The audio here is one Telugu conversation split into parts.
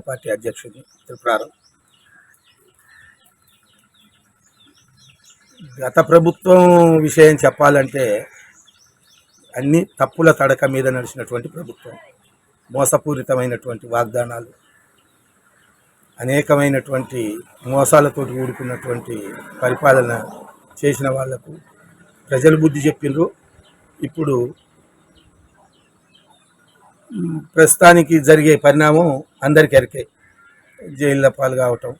పార్టీ అధ్యక్షుడి త్రిపురారం గత ప్రభుత్వం విషయం చెప్పాలంటే అన్ని తప్పుల తడక మీద నడిచినటువంటి ప్రభుత్వం మోసపూరితమైనటువంటి వాగ్దానాలు అనేకమైనటువంటి మోసాలతో కూడుకున్నటువంటి పరిపాలన చేసిన వాళ్ళకు ప్రజలు బుద్ధి చెప్పిండ్రు ఇప్పుడు ప్రస్తుతానికి జరిగే పరిణామం అందరికీ ఎరికే. జైళ్ళ పాలు కావటం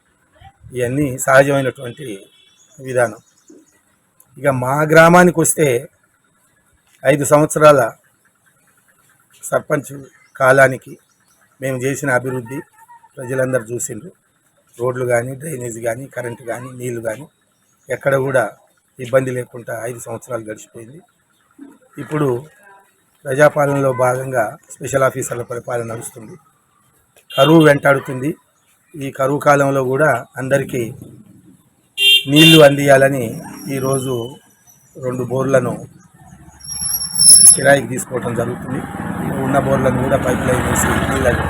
ఇవన్నీ సహజమైనటువంటి విధానం. ఇక మా గ్రామానికి వస్తే ఐదు సంవత్సరాల సర్పంచ్ కాలానికి మేము చేసిన అభివృద్ధి ప్రజలందరూ చూసిండ్రు. రోడ్లు కానీ డ్రైనేజ్ కానీ కరెంటు కానీ నీళ్ళు కానీ ఎక్కడ కూడా ఇబ్బంది లేకుండా ఐదు సంవత్సరాలు గడిచిపోయింది. ఇప్పుడు ప్రజాపాలనలో భాగంగా స్పెషల్ ఆఫీసర్ల పరిపాలన నడుస్తుంది. కరువు వెంటాడుతుంది. ఈ కరువు కాలంలో కూడా అందరికీ నీళ్ళు అందియాలని ఈరోజు రెండు బోర్లను కిరాయికి తీసుకోవడం జరుగుతుంది. ఉన్న బోర్లను కూడా పైప్ లైన్ వేసి నీళ్ళని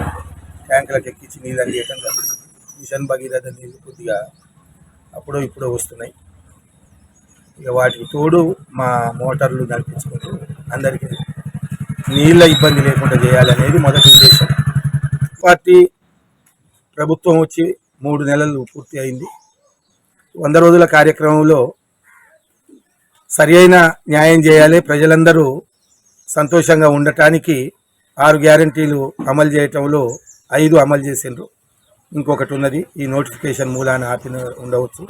ట్యాంకులకు ఎక్కించి నీళ్ళు అందియటం జరుగుతుంది. మిషన్ భగీరథ నీళ్ళు కొద్దిగా అప్పుడో ఇప్పుడో వస్తున్నాయి. ఇక వాటికి తోడు మా మోటార్లు నడిపించుకుంటూ అందరికీ నీళ్ళ ఇబ్బంది లేకుండా చేయాలనేది మొదటి ఉద్దేశం. పార్టీ ప్రభుత్వం వచ్చి మూడు నెలలు పూర్తి అయింది. వంద రోజుల కార్యక్రమంలో సరి అయిన న్యాయం చేయాలి. ప్రజలందరూ సంతోషంగా ఉండటానికి ఆరు గ్యారంటీలు అమలు చేయటంలో ఐదు అమలు చేసిండ్రు. ఇంకొకటి ఉన్నది ఈ నోటిఫికేషన్ మూలాన ఆపిన ఉండవచ్చు.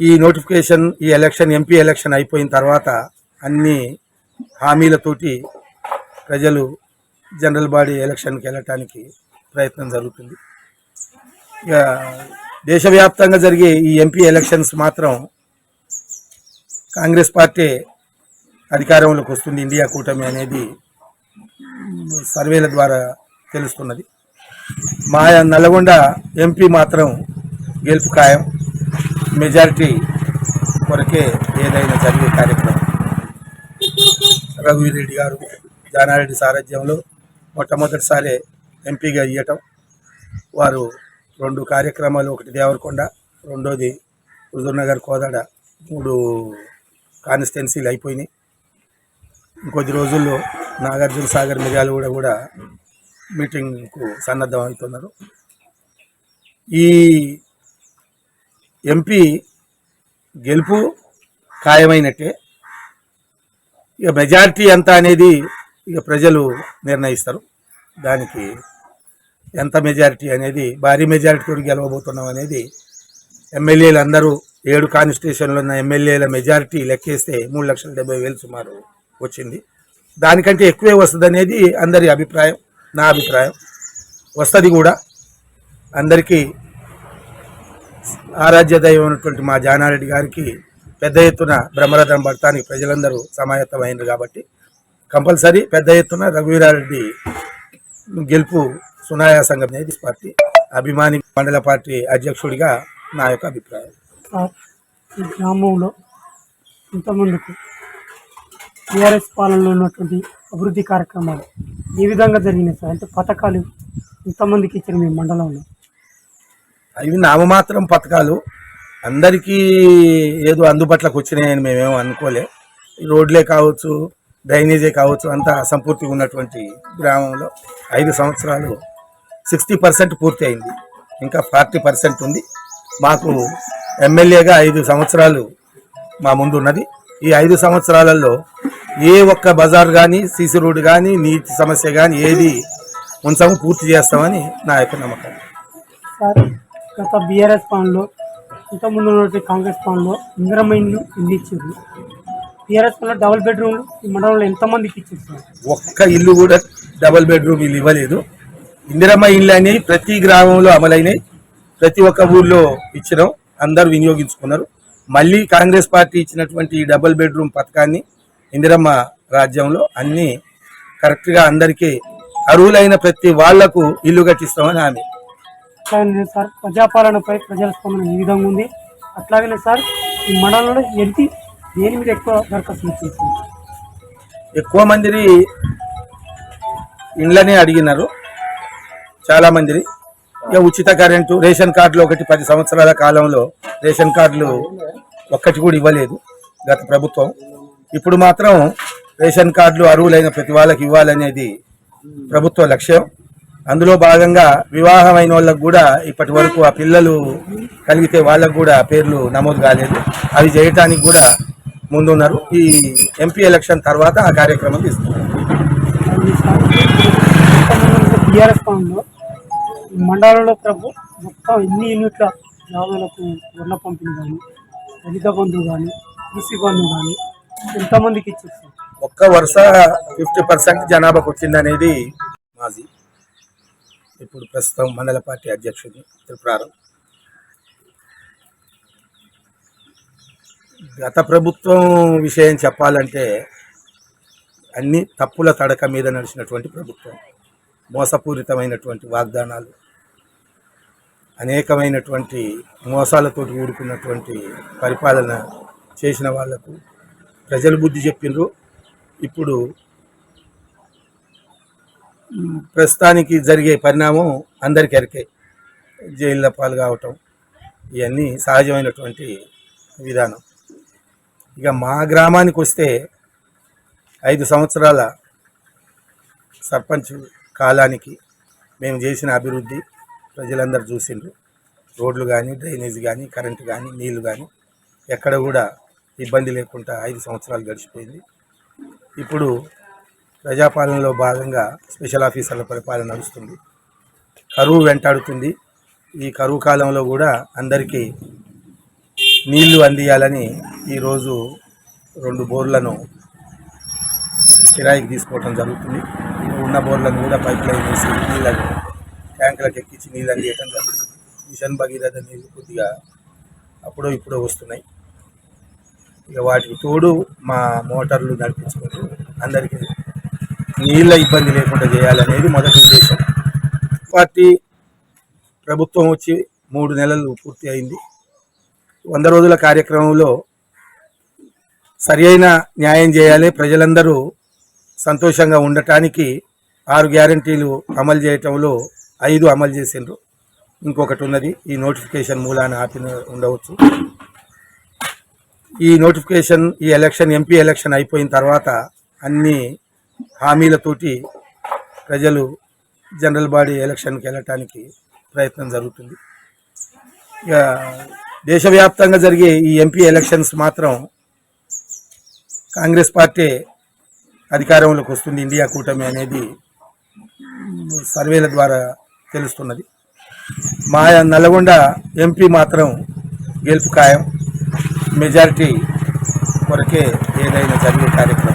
ఈ నోటిఫికేషన్ ఈ ఎలక్షన్ ఎంపీ ఎలక్షన్ అయిపోయిన తర్వాత అన్ని హామీలతోటి ప్రజలు జనరల్ బాడీ ఎలక్షన్కి వెళ్ళటానికి ప్రయత్నం జరుగుతుంది. ఇక దేశవ్యాప్తంగా జరిగే ఈ ఎంపీ ఎలక్షన్స్ మాత్రం కాంగ్రెస్ పార్టీ అధికారంలోకి వస్తుంది. ఇండియా కూటమి అనేది సర్వేల ద్వారా తెలుస్తున్నది. మా నల్గొండ ఎంపీ మాత్రం గెలుపు ఖాయం. మెజారిటీ కొరకే ఏదైనా జరిగే కార్యక్రమం. రఘువీరెడ్డి గారు జానారెడ్డి సారథ్యంలో మొట్టమొదటిసారి ఎంపీగా ఇవ్వటం వారు రెండు కార్యక్రమాలు ఒకటి దేవరకొండ రెండోది హుజూర్నగర్ కోదాడ మూడు కాన్స్టిట్యున్సీలు అయిపోయినాయి. ఇంకొద్ది రోజుల్లో నాగార్జున సాగర్ మిర్యాలగూడ కూడా మీటింగ్కు సన్నద్ధం అవుతున్నారు. ఈ ఎంపీ గెలుపు ఖాయమైనట్టే. ఇక మెజారిటీ ఎంత అనేది ఇక ప్రజలు నిర్ణయిస్తారు. దానికి ఎంత మెజారిటీ అనేది భారీ మెజారిటీతో గెలవబోతున్నాం అనేది ఎమ్మెల్యేలు అందరూ ఏడు కాన్స్టిట్యూషన్లో ఉన్న ఎమ్మెల్యేల మెజారిటీ లెక్కేస్తే మూడు లక్షల డెబ్బై వేలు సుమారు వచ్చింది. దానికంటే ఎక్కువే వస్తుంది అనేది అందరి అభిప్రాయం నా అభిప్రాయం. వస్తుంది కూడా. అందరికీ ఆరాధ్య దైవం మా జానారెడ్డి గారికి పెద్ద ఎత్తున బ్రహ్మరథం పడటానికి ప్రజలందరూ సమాయత్తమైనరు కాబట్టి కంపల్సరీ పెద్ద ఎత్తున రఘువీరారెడ్డి గెలుపు సునాయాసంగా అనేది పార్టీ అభిమాని మండల పార్టీ అధ్యక్షుడిగా నా యొక్క అభిప్రాయం. ఈ గ్రామంలో ఇంతమందికి టీఆర్ఎస్ పాలనలో ఉన్నటువంటి అభివృద్ధి కార్యక్రమాలు ఏ విధంగా జరిగినాయి సార్? అంటే పథకాలు ఇంతమందికి ఇచ్చిన మీ మండలంలో. అవి నామమాత్రం పథకాలు. అందరికీ ఏదో అందుబాటులోకి వచ్చినాయని మేమేమో అనుకోలే. రోడ్లే కావచ్చు డ్రైనేజే కావచ్చు అంతా అసంపూర్తిగా ఉన్నటువంటి గ్రామంలో ఐదు సంవత్సరాలు సిక్స్టీ పర్సెంట్ పూర్తి అయింది. ఇంకా ఫార్టీ పర్సెంట్ ఉంది. మాకు ఎమ్మెల్యేగా ఐదు సంవత్సరాలు మా ముందు ఉన్నది. ఈ ఐదు సంవత్సరాలలో ఏ ఒక్క బజార్ కానీ సీసీ రోడ్డు కానీ నీటి సమస్య కానీ ఏది ఉంచము పూర్తి చేస్తామని నా యొక్క నమ్మకం. సార్ గత బీఆర్ఎస్ పాలనలో ఇంతకుముందు ఉన్నటువంటి కాంగ్రెస్ పాలనలో ఇందిరమ్మ ఇల్లు ఇల్లు ఇచ్చింది టీఆర్ఎస్ వల్ల డబుల్ బెడ్రూమ్లు ఈ మండలంలో ఎంతమందికి ఇచ్చారు ఒక్క ఇల్లు కూడా డబుల్ బెడ్రూమ్ ఇల్లు ఇవ్వలేదు. ఇందిరమ్మ ఇల్లు అనేవి ప్రతి గ్రామంలో అమలైనాయి. ప్రతి ఒక్క ఊర్లో ఇచ్చినాం. అందరూ వినియోగించుకున్నారు. మళ్ళీ కాంగ్రెస్ పార్టీ ఇచ్చినటువంటి ఈ డబుల్ బెడ్రూమ్ పథకాన్ని ఇందిరమ్మ రాజ్యంలో అన్నీ కరెక్ట్గా అందరికీ అర్హులైన ప్రతి వాళ్ళకు ఇల్లు కట్టిస్తామని హామీ. అట్లాగే సార్. ప్రజాపాలనపై ప్రజల స్పందన ఈ విధంగా ఉంది. అట్లాగనే సార్ ఈ మండలంలో ఎంపీ దేని మీద ఎక్కువ దరఖాస్తులు చేసింది ఎక్కువ మంది ఇండ్లనే అడిగినారు. చాలామందిని ఇక ఉచిత కరెంటు రేషన్ కార్డులు ఒకటి పది సంవత్సరాల కాలంలో రేషన్ కార్డులు ఒక్కటి కూడా ఇవ్వలేదు గత ప్రభుత్వం. ఇప్పుడు మాత్రం రేషన్ కార్డులు అరువులైన ప్రతి వాళ్ళకి ఇవ్వాలనేది ప్రభుత్వ లక్ష్యం. అందులో భాగంగా వివాహమైన వాళ్ళకు కూడా ఇప్పటి వరకు ఆ పిల్లలు కలిగితే వాళ్ళకు కూడా పేర్లు నమోదు కాలేదు. అవి చేయటానికి కూడా ముందున్నారు. ఈ ఎంపీ ఎలక్షన్ తర్వాత ఆ కార్యక్రమం తీసుకున్నారు టీఆర్ఎస్ మండలంలో ప్రభు మొత్తం ఎన్ని యూనిట్ల జాబులకు రుణ పంపిణీ కానీ దళిత బంధువు కానీ ఈసీ బంధువు కానీ ఎంతమందికి ఇచ్చేస్తారు ఒక్క వరుస ఫిఫ్టీ పర్సెంట్ జనాభాకు వచ్చిందనేది మాజీ ఇప్పుడు ప్రస్తుతం మండల పార్టీ అధ్యక్షుడు త్రిపురారం. గత ప్రభుత్వం విషయం చెప్పాలంటే అన్ని తప్పుల తడక మీద నడిచినటువంటి ప్రభుత్వం మోసపూరితమైనటువంటి వాగ్దానాలు అనేకమైనటువంటి మోసాలతో కూడుకున్నటువంటి పరిపాలన చేసిన వాళ్ళకు ప్రజలు బుద్ధి చెప్పిండ్రు ఇప్పుడు ప్రస్తుతానికి జరిగే పరిణామం అందరికీ ఎరికే. జైళ్ళ పాలు కావటం ఇవన్నీ సహజమైనటువంటి విధానం. ఇక మా గ్రామానికి వస్తే ఐదు సంవత్సరాల సర్పంచ్ కాలానికి మేము చేసిన అభివృద్ధి ప్రజలందరూ చూసిండ్రు. రోడ్లు కానీ డ్రైనేజ్ కానీ కరెంటు కానీ నీళ్ళు కానీ ఎక్కడ కూడా ఇబ్బంది లేకుండా ఐదు సంవత్సరాలు గడిచిపోయింది. ఇప్పుడు ప్రజాపాలనలో భాగంగా స్పెషల్ ఆఫీసర్ల పరిపాలన నడుస్తుంది. కరువు వెంటాడుతుంది. ఈ కరువు కాలంలో కూడా అందరికీ నీళ్ళు అందియాలని ఈరోజు రెండు బోర్లను కిరాయికి తీసుకోవడం జరుగుతుంది. ఉన్న బోర్లను కూడా పైప్ లైన్ వేసి నీళ్ళని ట్యాంకులకు ఎక్కించి నీళ్ళు అందియటం జరుగుతుంది. మిషన్ భగీరథ నీళ్ళు కొద్దిగా అప్పుడో ఇప్పుడో వస్తున్నాయి. ఇక వాటికి తోడు మా మోటార్లు నడిపించుకుంటూ అందరికీ నీళ్ళ ఇబ్బంది లేకుండా చేయాలనేది మొదటి ఉద్దేశం. పార్టీ ప్రభుత్వం వచ్చి మూడు నెలలు పూర్తి అయింది. వంద రోజుల కార్యక్రమంలో సరి న్యాయం చేయాలి. ప్రజలందరూ సంతోషంగా ఉండటానికి ఆరు గ్యారంటీలు అమలు చేయటంలో ఐదు అమలు చేసిండ్రు. ఇంకొకటి ఉన్నది ఈ నోటిఫికేషన్ మూలాన ఆపిన ఉండవచ్చు. ఈ నోటిఫికేషన్ ఈ ఎలక్షన్ ఎంపీ ఎలక్షన్ అయిపోయిన తర్వాత అన్ని హామీలతోటి ప్రజలు జనరల్ బాడీ ఎలక్షన్కి వెళ్ళటానికి ప్రయత్నం జరుగుతుంది. ఇక దేశవ్యాప్తంగా జరిగే ఈ ఎంపీ ఎలక్షన్స్ మాత్రం కాంగ్రెస్ పార్టీ అధికారంలోకి వస్తుంది. ఇండియా కూటమి అనేది సర్వేల ద్వారా తెలుస్తున్నది. మా నల్గొండ ఎంపీ మాత్రం గెలుపు ఖాయం. మెజారిటీ కొరకే ఏదైనా జరిగే కార్యక్రమం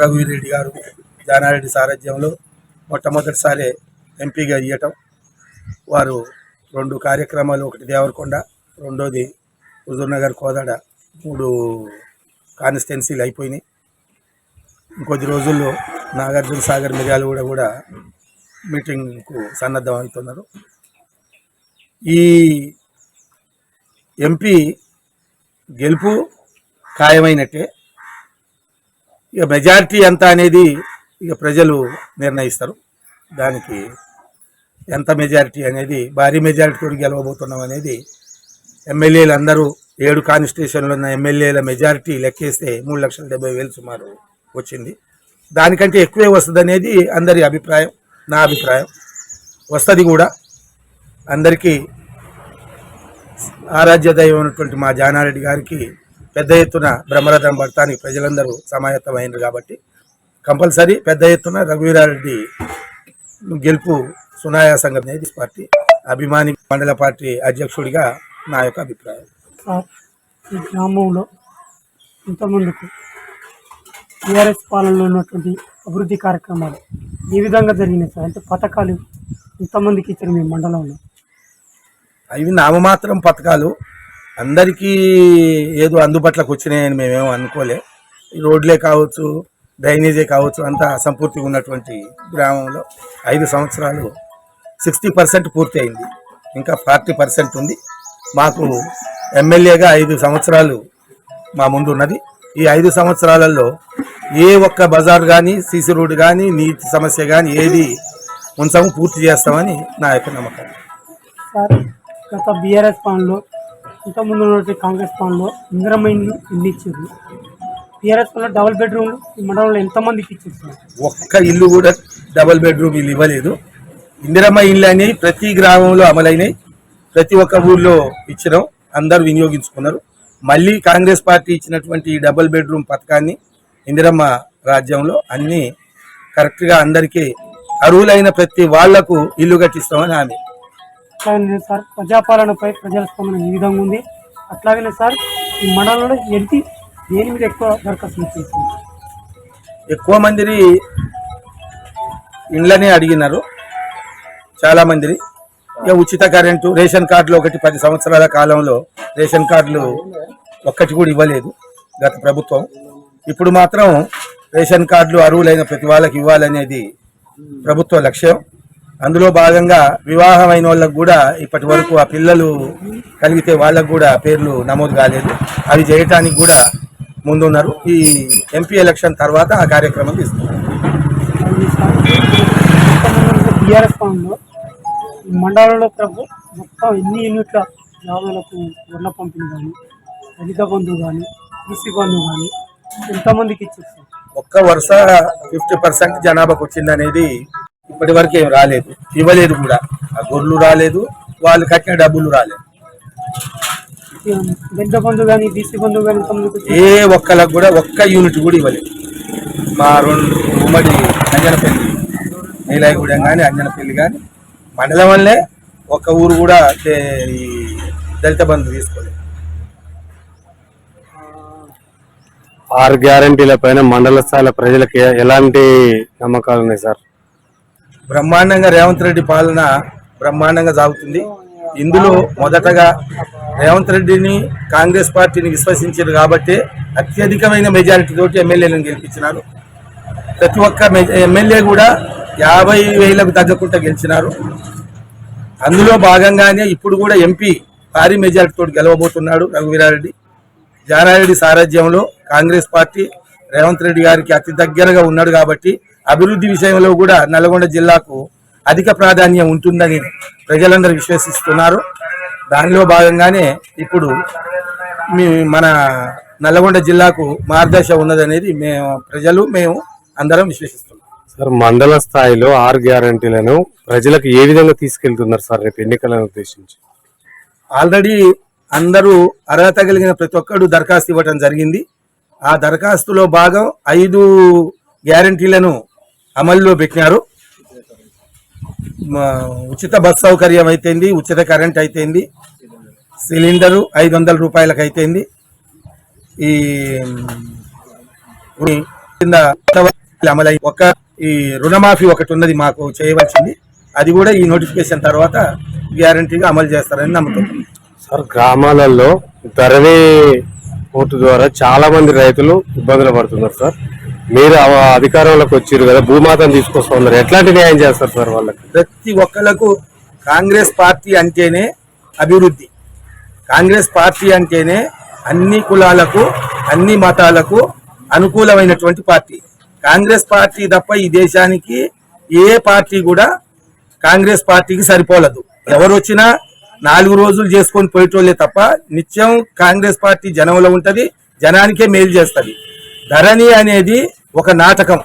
రఘువీరెడ్డి గారు జానారెడ్డి సారథ్యంలో మొట్టమొదటిసారి ఎంపీగా ఇవ్వటం వారు రెండు కార్యక్రమాలు ఒకటి దేవరకొండ రెండోది హుజూర్నగర్ కోదాడ మూడు కాన్స్టిట్యున్సీలు అయిపోయినాయి. ఇంకొద్ది రోజుల్లో నాగార్జున సాగర్ మిర్యాలగూడ కూడా మీటింగ్కు సన్నద్ధం అవుతున్నారు. ఈ ఎంపీ గెలుపు ఖాయమైనట్టే. ఇక మెజారిటీ ఎంత అనేది ఇక ప్రజలు నిర్ణయిస్తారు. దానికి ఎంత మెజారిటీ అనేది భారీ మెజారిటీతో గెలవబోతున్నాం అనేది ఎమ్మెల్యేలు అందరూ ఏడు కాన్స్టిట్యూషన్లు ఉన్న ఎమ్మెల్యేల మెజారిటీ లెక్కేస్తే మూడు లక్షల డెబ్బై వేలు సుమారు వచ్చింది. దానికంటే ఎక్కువే వస్తుంది అనేది అందరి అభిప్రాయం నా అభిప్రాయం. వస్తుంది కూడా. అందరికీ ఆరాధ్య దైవం మా జానారెడ్డి గారికి పెద్ద ఎత్తున బ్రహ్మరథం పడటానికి ప్రజలందరూ సమాయత్తమైనరు కాబట్టి కంపల్సరీ పెద్ద ఎత్తున రఘువీరారెడ్డి గెలుపు సునాయాసంగా అనేది పార్టీ అభిమాని మండల పార్టీ అధ్యక్షుడిగా నా యొక్క అభిప్రాయం. ఈ గ్రామంలో ఇంతమందికి టీఆర్ఎస్ పాలనలో ఉన్నటువంటి అభివృద్ధి కార్యక్రమాలు ఏ విధంగా జరిగినాయి సార్? అంటే పథకాలు ఇంతమందికి ఇచ్చారు మీ మండలంలో. అవి నామమాత్రం పథకాలు. అందరికీ ఏదో అందుబాటులోకి వచ్చినాయని మేమేమో అనుకోలే. రోడ్లే కావచ్చు డ్రైనేజే కావచ్చు అంతా అసంపూర్తిగా ఉన్నటువంటి గ్రామంలో ఐదు సంవత్సరాలు సిక్స్టీ పర్సెంట్ పూర్తి అయింది. ఇంకా ఫార్టీ పర్సెంట్ ఉంది. మాకు ఎమ్మెల్యేగా ఐదు సంవత్సరాలు మా ముందు ఉన్నది. ఈ ఐదు సంవత్సరాలలో ఏ ఒక్క బజార్ కానీ సీసీ రోడ్ కానీ నీటి సమస్య కానీ ఏది ఉంచము పూర్తి చేస్తామని నా యొక్క నమ్మకం. సార్ గత బీఆర్ఎస్ పాలనలో ఇంతకుముందు ఉన్నటువంటి కాంగ్రెస్ పాలనలో ఇందిరమ్మ ఇల్లు ఇల్లు ఇచ్చారు. టీఆర్ఎస్ పాలనలో డబుల్ బెడ్రూమ్ ఈ మండలంలో ఎంతమందికి ఇచ్చారు ఒక్క ఇల్లు కూడా డబుల్ బెడ్రూమ్ ఇల్లు ఇవ్వలేదు. ఇందిరమ్మ ఇల్లు అనేవి ప్రతి గ్రామంలో అమలైనాయి. ప్రతి ఒక్క ఊర్లో ఇచ్చినాం అందరూ వినియోగించుకున్నారు. మళ్ళీ కాంగ్రెస్ పార్టీ ఇచ్చినటువంటి ఈ డబుల్ బెడ్రూమ్ పథకాన్ని ఇందిరమ్మ రాజ్యంలో అన్నీ కరెక్ట్గా అందరికీ అర్హులైన ప్రతి వాళ్ళకు ఇల్లు కట్టిస్తామని హామీ. లేదు సార్ ప్రజాపాలనపై ప్రజల స్పందన ఈ విధంగా ఉంది. అట్లాగనే సార్ ఈ మండలంలో ఎంటి దేని మీద ఎక్కువ దరఖాస్తులు చేసింది ఎక్కువ మందిని ఇండ్లనే అడిగినారు. చాలామందిని ఇక ఉచిత కరెంటు రేషన్ కార్డులు ఒకటి పది సంవత్సరాల కాలంలో రేషన్ కార్డులు ఒక్కటి కూడా ఇవ్వలేదు గత ప్రభుత్వం. ఇప్పుడు మాత్రం రేషన్ కార్డులు అరువులైన ప్రతి వాళ్ళకి ఇవ్వాలనేది ప్రభుత్వ లక్ష్యం. అందులో భాగంగా వివాహమైన వాళ్ళకు కూడా ఇప్పటి వరకు ఆ పిల్లలు కలిగితే వాళ్ళకు కూడా పేర్లు నమోదు కాలేదు. అవి చేయటానికి కూడా ముందున్నారు. ఈ ఎంపీ ఎలక్షన్ తర్వాత ఆ కార్యక్రమం తీసుకున్నారు మండలంలో ప్రభు మొత్తం ఎన్ని యూనిట్ల పంపిణీ కానీ దళిత బంధువు కానీ బీసీ బంధువు కానీ ఎంతమందికి ఇచ్చారు? సార్ ఒక్క వరుస ఫిఫ్టీ పర్సెంట్ జనాభాకు వచ్చింది అనేది ఇప్పటి వరకు ఏం రాలేదు. ఇవ్వలేదు కూడా. ఆ గొర్రెలు రాలేదు వాళ్ళు కట్టిన డబ్బులు రాలేదు. కానీ బీసీ కానీ ఏ ఒక్కలకు కూడా ఒక్క యూనిట్ కూడా ఇవ్వలేదు. మా రెండు ఉమ్మడి అంజనపల్లి నీలాయగూడెం కానీ అంజనపల్లి కానీ మండలం వల్లే ఒక్క ఊరు కూడా ఈ దళిత బంధు తీసుకోలేదు. ఆరు గ్యారంటీల పైన మండల స్థాయిల ప్రజలకు ఎలాంటి నమ్మకాలు ఉన్నాయి సార్? బ్రహ్మాండంగా రేవంత్ రెడ్డి పాలన బ్రహ్మాండంగా సాగుతుంది. ఇందులో మొదటగా రేవంత్ రెడ్డిని కాంగ్రెస్ పార్టీని విశ్వసించారు కాబట్టి అత్యధికమైన మెజారిటీ తోటి ఎమ్మెల్యేలను గెలిపించినారు. ప్రతి ఒక్క ఎమ్మెల్యే కూడా యాభై వేలకు తగ్గకుండా గెలిచినారు. అందులో భాగంగానే ఇప్పుడు కూడా ఎంపీ భారీ మెజారిటీ తోటి గెలవబోతున్నాడు రఘువీరారెడ్డి. జానారెడ్డి సారథ్యంలో కాంగ్రెస్ పార్టీ రేవంత్ రెడ్డి గారికి అతి దగ్గరగా ఉన్నాడు కాబట్టి అభివృద్ధి విషయంలో కూడా నల్గొండ జిల్లాకు అధిక ప్రాధాన్యం ఉంటుందని ప్రజలందరూ విశ్వసిస్తున్నారు. దానిలో భాగంగానే ఇప్పుడు మీ మన నల్గొండ జిల్లాకు మార్గదర్శ ఉన్నదనేది మేము ప్రజలు మేము అందరం విశ్వసిస్తున్నాం. సార్ మండల స్థాయిలో ఆరు గ్యారంటీలను ప్రజలకు ఏ విధంగా తీసుకెళ్తున్నారు సార్ రేపు ఎన్నికలను ఉద్దేశించి? ఆల్రెడీ అందరూ అర్హత కలిగిన ప్రతి ఒక్కరు దరఖాస్తు ఇవ్వటం జరిగింది. ఆ దరఖాస్తులో భాగం ఐదు గ్యారంటీలను అమల్లో పెట్టినారు. మా ఉచిత బస్ సౌకర్యం అయితేంది ఉచిత కరెంట్ అయితేంది సిలిండరు ఐదు వందల రూపాయలకు అయితేంది ఈ కింద అమలై ఒక ఈ రుణమాఫీ ఒకటి ఉన్నది మాకు చేయవలసింది. అది కూడా ఈ నోటిఫికేషన్ తర్వాత గ్యారంటీగా అమలు చేస్తారని నమ్ముతున్నాం సార్ గ్రామాలలో ధరవే ఓటు ద్వారా చాలా మంది రైతులు ఇబ్బందులు పడుతున్నారు సార్. మీరు అధికారంలోకి వచ్చారు కదా భూమాతను తీసుకొస్తున్నారు ఎట్లాంటి న్యాయం చేస్తారు సార్ వాళ్ళకి? ప్రతి ఒక్కళ్ళకు కాంగ్రెస్ పార్టీ అంటేనే అభివృద్ధి. కాంగ్రెస్ పార్టీ అంటేనే అన్ని కులాలకు అన్ని మతాలకు అనుకూలమైనటువంటి పార్టీ. కాంగ్రెస్ పార్టీ తప్ప ఈ దేశానికి ఏ పార్టీ కూడా కాంగ్రెస్ పార్టీకి సరిపోలదు. ఎవరు వచ్చినా నాలుగు రోజులు చేసుకొని పోయేటోళ్ళే తప్ప నిత్యం కాంగ్రెస్ పార్టీ జనంలో ఉంటది జనానికే మేలు చేస్తుంది. ధరణి అనేది ఒక నాటకం.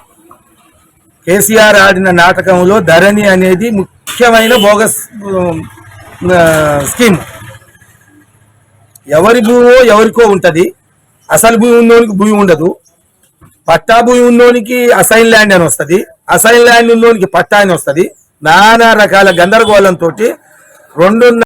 కేసీఆర్ ఆడిన నాటకంలో ధరణి అనేది ముఖ్యమైన బోగస్ స్కీమ్ ఎవరి భూమో ఎవరికో ఉంటుంది. అసలు భూమి ఉన్నోనికి భూమి ఉండదు. పట్టా భూమి ఉన్నోనికి అసైన్ ల్యాండ్ అని వస్తుంది. అసైన్ ల్యాండ్ ఉన్నోనికి పట్టా అని వస్తుంది. నానా రకాల గందరగోళంతో రెండున్న